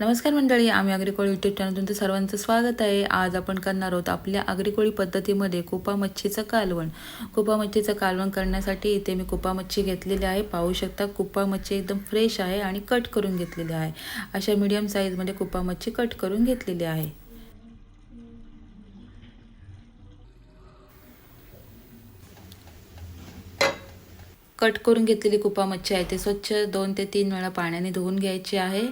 नमस्कार मंडळी आम्ही अग्रिकोळी यूट्यूब चॅनल तुमचं सर्वांचं स्वागत आहे. आज आपण करणार आहोत आपल्या अग्रिकोळी पद्धतीमध्ये कुपा मच्छीचं कालवण. कुपा मच्छीचं कालवण करण्यासाठी इथे मी कुपा मच्छी घेतलेली आहे. पाहू शकता कुपा मच्छी एकदम फ्रेश आहे आणि कट करून घेतलेली आहे. अशा मीडियम साईजमध्ये कुपा मच्छी कट करून घेतलेली आहे. कट करून घेतलेली कुपा मच्छी आहे ते स्वच्छ दोन ते तीन वेळा पाण्याने धुवून घ्यायची आहे.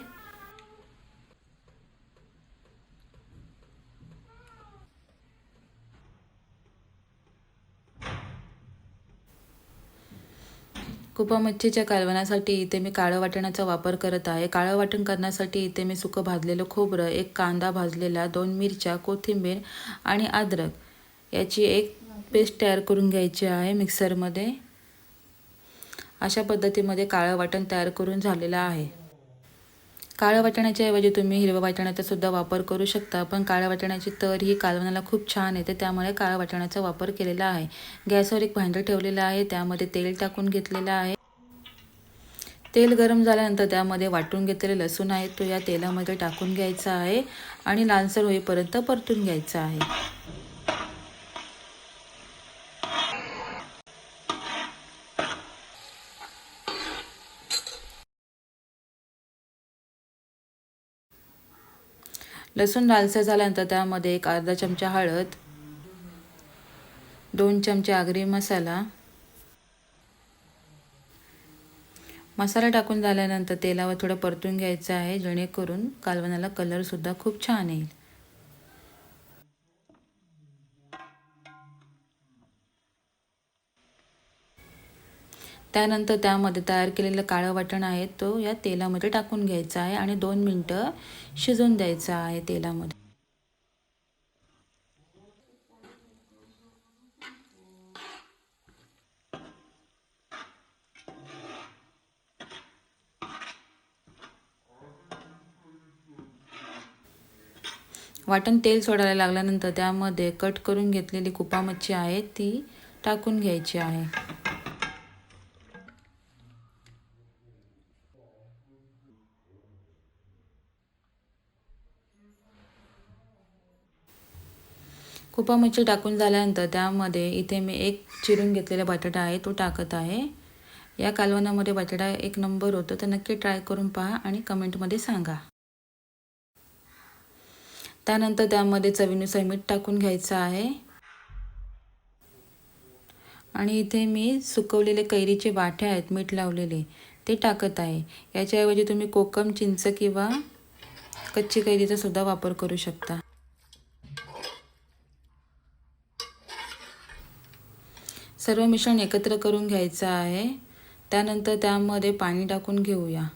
कुपा मच्छीच्या कालवणासाठी इथे मी काळं वाटणाचा वापर करत आहे. काळं वाटण करण्यासाठी इथे मी सुकं भाजलेलं खोबरं एक कांदा भाजलेला दोन मिरच्या कोथिंबीर आणि अद्रक याची एक पेस्ट तयार करून घ्यायची आहे मिक्सरमध्ये. अशा पद्धतीमध्ये काळं वाटण तयार करून झालेलं आहे. काळ्या वाटण्याच्या ऐवजी तुम्ही हिरव्या वाटण्याचा सुद्धा वापर करू शकता पण काळ्या वाटण्याची तर ही कालवणाला खूप छान येते त्यामुळे काळ्या वाटण्याचा वापर केलेला आहे. गॅसवर एक भांडं ठेवलेलं आहे त्यामध्ये तेल टाकून घेतलेलं आहे. तेल गरम झाल्यानंतर त्यामध्ये वाटून घेतलेले लसूण आहे तो या तेलामध्ये टाकून घ्यायचा आहे आणि लालसर होईपर्यंत परतून घ्यायचा आहे. लसूण लालसर झाल्यानंतर त्यामध्ये एक अर्धा चमचा हळद दोन चमचे आगरी मसाला. मसाला टाकून झाल्यानंतर तेलावर थोडं परतून घ्यायचं आहे जेणेकरून कालवणाला कलरसुद्धा खूप छान येईल. त्यानंतर त्यामध्ये तयार केलेलं काळं वाटण आहे तो या तेलामध्ये टाकून घ्यायचा आहे आणि दोन मिनटं शिजवून द्यायचा आहे तेलामध्ये. वाटण तेल सोडायला लागल्यानंतर त्यामध्ये कट करून घेतलेली कुपा मच्छी आहे ती टाकून घ्यायची आहे. कुपा मिरची टाकून झाल्यानंतर त्यामध्ये इथे मी एक चिरून घेतलेला बटाटा आहे तो टाकत आहे. या कालवणामध्ये बटाटा एक नंबर होतो तर नक्की ट्राय करून पहा आणि कमेंटमध्ये सांगा. त्यानंतर त्यामध्ये चवीनुसार मीठ टाकून घ्यायचं आहे. आणि इथे मी सुकवलेले कैरीचे वाटे आहेत मीठ लावलेले ते टाकत आहे. याच्याऐवजी तुम्ही कोकम चिंच किंवा कच्ची कैरीचा सुद्धा वापर करू शकता. सर्व मिश्रण एकत्र करून घ्यायचं आहे. त्यानंतर त्यामध्ये पाणी टाकून घेऊया.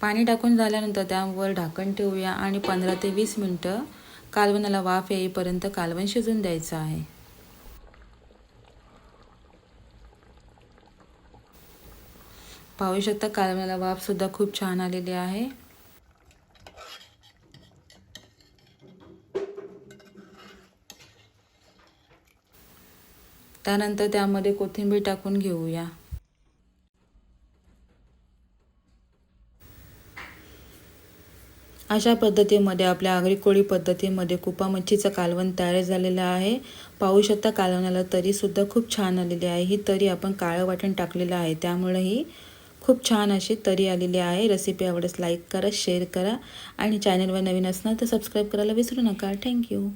पाणी टाकून झाल्यानंतर त्यावर ढाकण ठेवूया आणि पंधरा ते वीस मिनटं कालवणाला वाफ येईपर्यंत कालवण शिजून द्यायचं आहे. पाहू शकता कालव्याला वाफसुद्धा खूप छान आलेली आहे. त्यानंतर त्यामध्ये कोथिंबीर टाकून घेऊया. अशा पद्धतीमध्ये आपल्या आगरी कोळी पद्धतीमध्ये कुपा मच्छीचं कालवण तयार झालेलं आहे. पाहू शकता कालवणाला तरीसुद्धा खूप छान आलेली आहे. ही तरी आपण काळं वाटण टाकलेलं आहे. त्यामुळे ही खूप छान अशी तरी आलेली आहे. रेसिपी आवडस लाईक करा शेअर करा आणि चॅनलवर नवीन असणार तर सबस्क्राईब करायला विसरू नका. थँक्यू